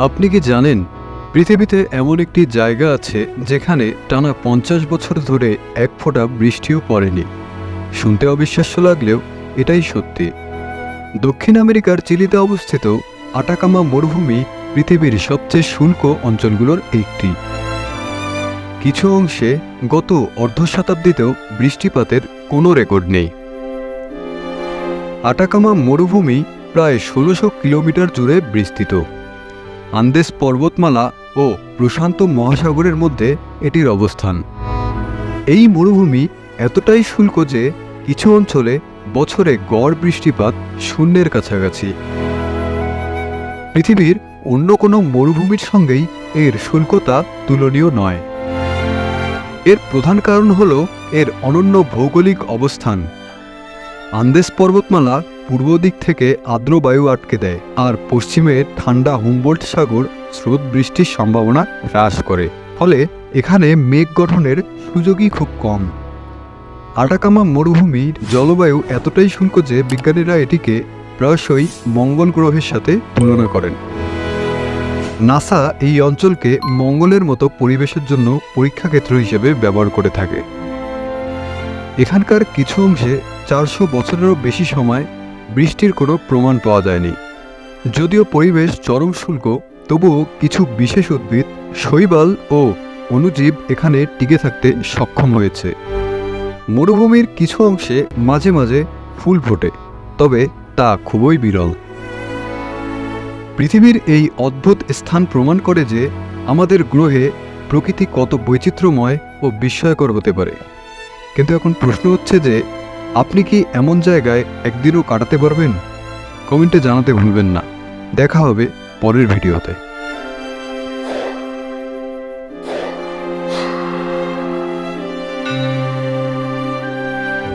আপনি কি জানেন, পৃথিবীতে এমন একটি জায়গা আছে যেখানে টানা পঞ্চাশ বছর ধরে এক ফোঁটা বৃষ্টিও পড়েনি। শুনতে অবিশ্বাস্য লাগলেও এটাই সত্যি। দক্ষিণ আমেরিকার চিলিতে অবস্থিত আটাকামা মরুভূমি পৃথিবীর সবচেয়ে শুল্ক অঞ্চলগুলোর একটি। কিছু অংশে গত অর্ধ শতাব্দীতেও বৃষ্টিপাতের কোনো রেকর্ড নেই। আটাকামা মরুভূমি প্রায় ষোলোশো কিলোমিটার জুড়ে বিস্তৃত। আন্দেস পর্বতমালা ও প্রশান্ত মহাসাগরের মধ্যে এটির অবস্থান। এই মরুভূমি এতটাই শুল্ক যে কিছু অঞ্চলে বছরে গড় বৃষ্টিপাত শূন্যের কাছাকাছি। পৃথিবীর অন্য কোনো মরুভূমির সঙ্গেই এর শুল্কতা তুলনীয় নয়। এর প্রধান কারণ হল এর অনন্য ভৌগোলিক অবস্থান। আন্দেস পর্বতমালা পূর্ব দিক থেকে আর্দ্র বায়ু আটকে দেয় আর পশ্চিমে ঠান্ডা হুমবোল্ট সাগর স্রোত বৃষ্টির সম্ভাবনা হ্রাস করে। ফলে এখানে মেঘ গঠনের সুযোগই খুব কম। আটাকামা মরুভূমির জলবায়ু এতটাই শুষ্ক যে বিজ্ঞানীরা এটিকে প্রায়শই মঙ্গল গ্রহের সাথে তুলনা করেন। নাসা এই অঞ্চলকে মঙ্গলের মতো পরিবেশের জন্য পরীক্ষা ক্ষেত্র হিসেবে ব্যবহার করে থাকে। এখানকার কিছু অংশে চারশো বছরেরও বেশি সময় বৃষ্টির কোনো প্রমাণ পাওয়া যায়নি। যদিও পরিবেশ চরম শুল্ক, তবুও কিছু বিশেষ উদ্ভিদ, শৈবাল ও অণুজীব এখানে টিকে থাকতে সক্ষম হয়েছে। মরুভূমির কিছু অংশে মাঝে মাঝে ফুল ফোটে, তবে তা খুবই বিরল। পৃথিবীর এই অদ্ভুত স্থান প্রমাণ করে যে আমাদের গ্রহে প্রকৃতি কত বৈচিত্র্যময় ও বিস্ময়কর হতে পারে। কিন্তু এখন প্রশ্ন হচ্ছে যে আপনি কি এমন জায়গায় একদিনও কাটাতে পারবেন? কমেন্টে জানাতে ভুলবেন না। দেখা হবে পরের ভিডিওতে।